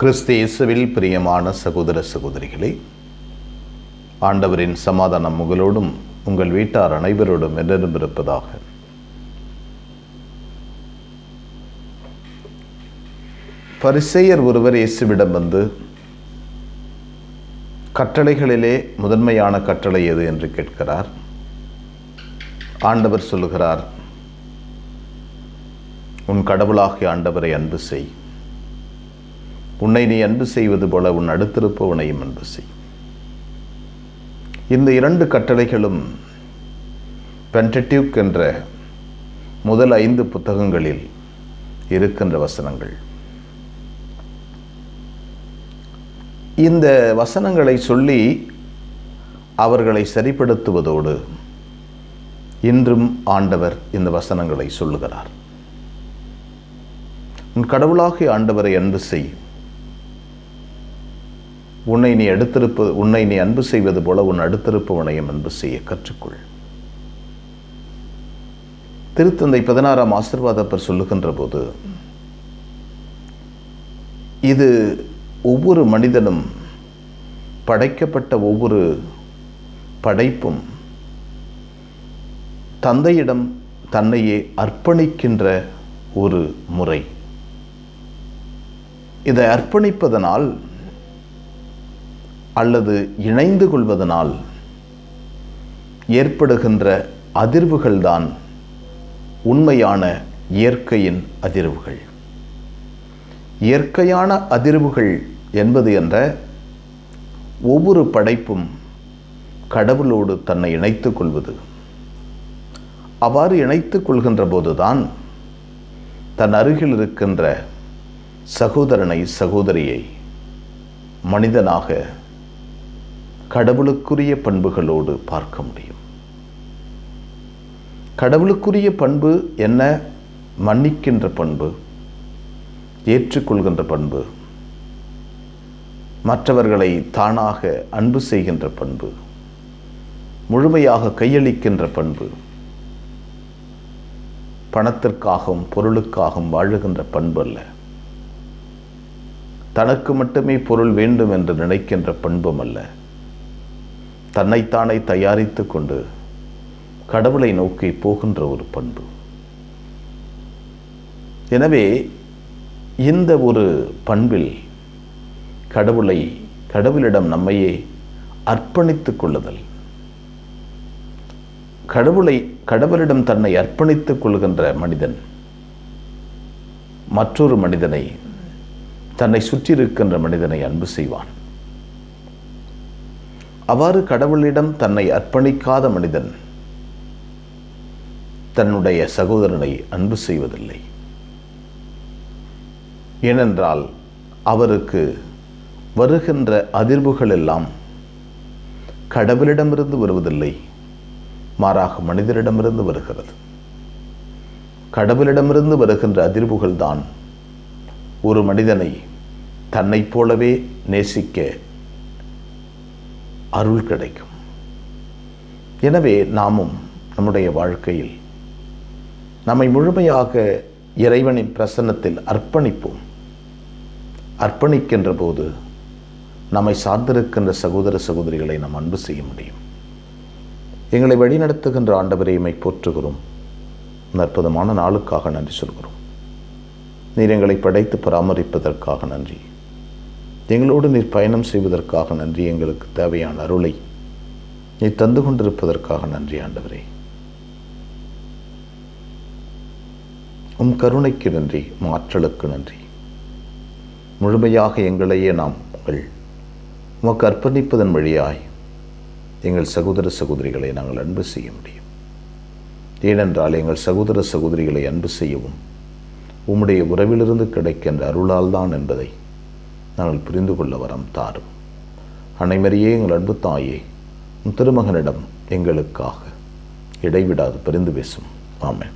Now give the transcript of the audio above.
கிறிஸ்து இயேசுவில் பிரியமான சகோதர சகோதரிகளே ஆண்டவரின் சமாதானம் உங்களோடும் உங்கள் வீட்டார் அனைவரோடும் என்றென்றும் இருப்பதாக. பரிசேயர் ஒருவர் இயேசுவிடம் வந்து கட்டளைகளிலே முதன்மையான கட்டளை எது? என்று கேட்கிறார். ஆண்டவர் சொல்லுகிறார் உன் கடவுளாகிய ஆண்டவரை அன்பு செய். உன்னை நீ அன்பு செய்வது போல உன் அடுத்திருப்பவனையும் அன்பு செய். இந்த இரண்டு கட்டளைகளும் பென்டடியூக் என்ற முதல் ஐந்து புத்தகங்களில் இருக்கின்ற வசனங்கள். இந்த வசனங்களை சொல்லி அவர்களை சரிப்படுத்துவதோடு இன்றும் ஆண்டவர் இந்த வசனங்களை சொல்லுகிறார். உன் கடவுளாகிய ஆண்டவரை அன்பு செய். உன்னை நீ அடுத்திருப்பது உன்னை நீ அன்பு செய்வது போல உன் அடுத்திருப்பவனையும் அன்பு செய்ய கற்றுக்கொள். திருத்தந்தை பதினாறாம் ஆசிர்வாதப்பர் சொல்லுகின்ற போது இது ஒவ்வொரு மனிதனும் படைக்கப்பட்ட ஒவ்வொரு படைப்பும் தந்தையிடம் தன்னையே அர்ப்பணிக்கின்ற ஒரு முறை. இதை அர்ப்பணிப்பதனால் அல்லது இணைந்து கொள்வதனால் ஏற்படுகின்ற அதிர்வுகள்தான் உண்மையான இயற்கையின் அதிர்வுகள். இயற்கையான அதிர்வுகள் என்பது என்ற ஒவ்வொரு படைப்பும் கடவுளோடு தன்னை இணைத்துக் கொள்வது. அவ்வாறு இணைத்துக் கொள்கின்ற போதுதான் தன் அருகில் இருக்கின்ற சகோதரனை சகோதரியை மனிதனாக கடவுளுக்குரிய பண்புகளோடு பார்க்க முடியும். கடவுளுக்குரிய பண்பு என்ன? மன்னிக்கின்ற பண்பு ஏற்றுக்கொள்கின்ற பண்பு மற்றவர்களை தானாக அன்பு செய்கின்ற பண்பு முழுமையாக கையளிக்கின்ற பண்பு பணத்திற்காகவும் பொருளுக்காகவும் வாழுகின்ற பண்பு அல்ல. தனக்கு மட்டுமே பொருள் வேண்டும் என்று நினைக்கின்ற பண்பும் அல்ல. தன்னைத்தானே தயாரித்து கொண்டு கடவுளை நோக்கி போகின்ற ஒரு பண்பு. எனவே இந்த ஒரு பண்பில் கடவுளை கடவுளிடம் நம்மையே அர்ப்பணித்துக் கொள்ளுதல். கடவுளை கடவுளிடம் தன்னை அர்ப்பணித்துக் கொள்கின்ற மனிதன் மற்றொரு மனிதனை தன்னை சுற்றி இருக்கின்ற மனிதனை அன்பு செய்வான். அவ்வாறு கடவுளிடம் தன்னை அர்ப்பணிக்காத மனிதன் தன்னுடைய சகோதரனை அன்பு செய்வதில்லை. ஏனென்றால் அவருக்கு வருகின்ற அதிர்வுகள் எல்லாம் கடவுளிடமிருந்து வருவதில்லை மாறாக மனிதரிடமிருந்து வருகிறது. கடவுளிடமிருந்து வருகின்ற அதிர்வுகள் தான் ஒரு மனிதனை தன்னைப் போலவே நேசிக்க அருள் கிடைக்கும். எனவே நாமும் நம்முடைய வாழ்க்கையில் நம்மை முழுமையாக இறைவனின் பிரசன்னத்தில் அர்ப்பணிப்போம். அர்ப்பணிக்கின்ற போது நம்மை சார்ந்திருக்கின்ற சகோதர சகோதரிகளை நாம் அன்பு செய்ய முடியும். எங்களை வழிநடத்துகின்ற ஆண்டவரையுமை போற்றுகிறோம். அற்புதமான நாளுக்காக நன்றி சொல்கிறோம். நீர் எங்களை படைத்து பராமரிப்பதற்காக நன்றி. எங்களோடு நீர் பயணம் செய்வதற்காக நன்றி. எங்களுக்கு தேவையான அருளை நீ தந்து கொண்டிருப்பதற்காக நன்றி ஆண்டவரே. உம் கருணைக்கு நன்றி மாற்றலுக்கு நன்றி. முழுமையாக எங்களையே நாம் உங்கள் உமக்கு அர்ப்பணிப்பதன் வழியாய் எங்கள் சகோதர சகோதரிகளை நாங்கள் அன்பு செய்ய முடியும். ஏனென்றால் எங்கள் சகோதர சகோதரிகளை அன்பு செய்யவும் உம்முடைய உறவிலிருந்து கிடைக்கின்ற அருளால் தான் என்பதை நாங்கள் புரிந்து கொள்ள வரம் தாரும் அனைவரையே எங்கள் அன்பு தாயே உன் திருமகனிடம் எங்களுக்காக இடைவிடாது பரிந்து பேசும். ஆமேன்.